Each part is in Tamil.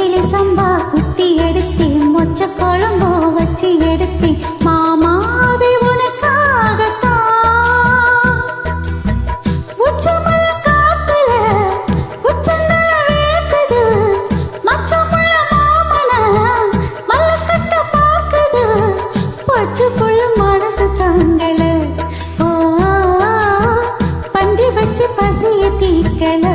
கிச்சிலி சம்பா குத்தி எடுத்தேன். மொச்ச குழம்போ வச்சு எடுத்தேன். மாமாவே உனக்காகத்தான் உச்சமுள்ள காத்துல உச்சந்தல வேக்குது மச்சமுள்ள மல்லக்கட்ட பாக்குது. பச்சை புள்ள மனசு பந்தி வச்சு பசிய தீர்க்கல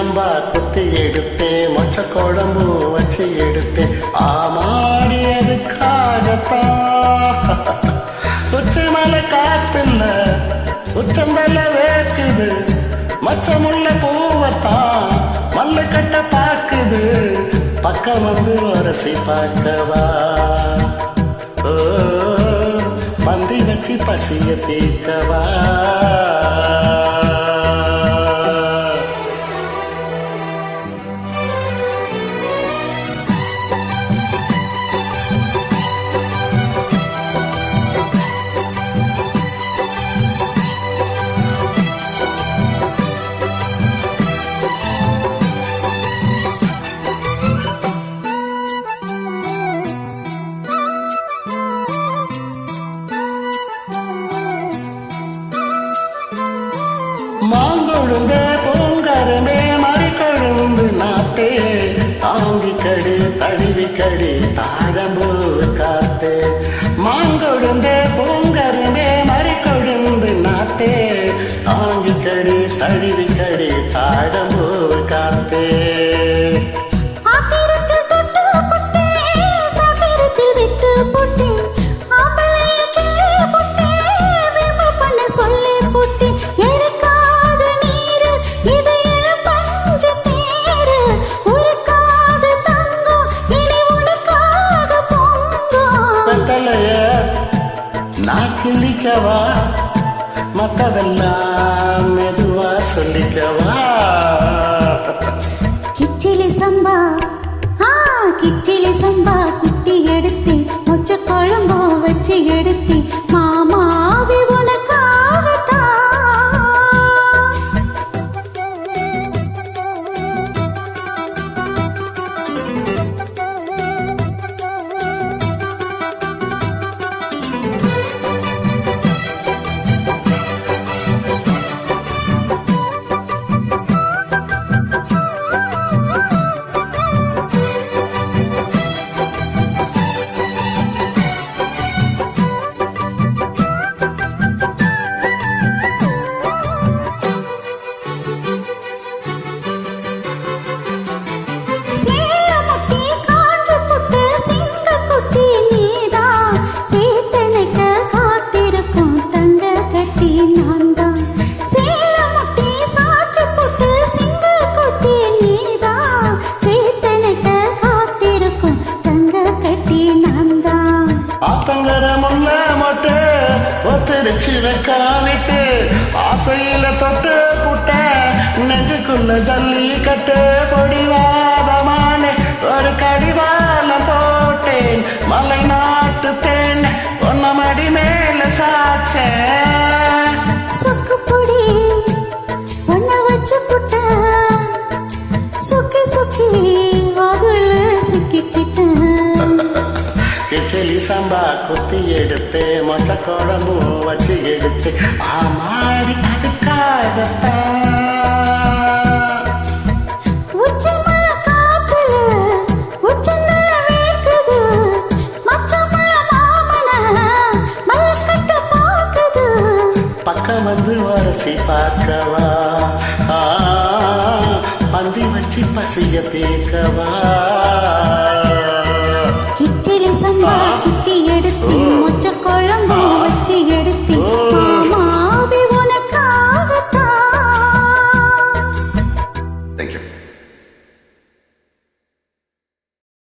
சம்பா குத்தி எடுத்தேன். மொச்ச குழம்பு வச்சு எடுத்தேன். ஆமாடி அதுக்காகத்தான் உச்சி மலை காத்துல உச்சந்தல வேக்குது. மச்சமுள்ள பூவத்தான் மல்லு கட்ட பாக்குது. பக்கம் வந்து அரசி பார்க்கவா. ஓ பந்தி வச்சு பசிய தீர்க்கவா. தழுவி கடி தாழம்பு காத்தே. மாங்கொழுந்த பூங்கரமே மறிக்கொழுந்து நாத்தே. தாங்கி கடி தழுவி சொல்லிக்கவா மற்றதெல்லாம் மெதுவா சொல்லிக்கவா ஆசையில தொட்டு புட்ட நெஞ்சுக்குள்ள ஜல்லி கட்டு பொடி. சம்பா குத்தி எடுத்து மொச்ச குழம்பு வச்சு எடுத்து. ஆமாடி அதுக்காகத்தான். பக்கம் வந்து வரசி பார்க்கவா? பந்தி வச்சு பசிய தேக்கவா குத்தி எடுத்து மொச்ச குழம்பு வச்சு எடுத்து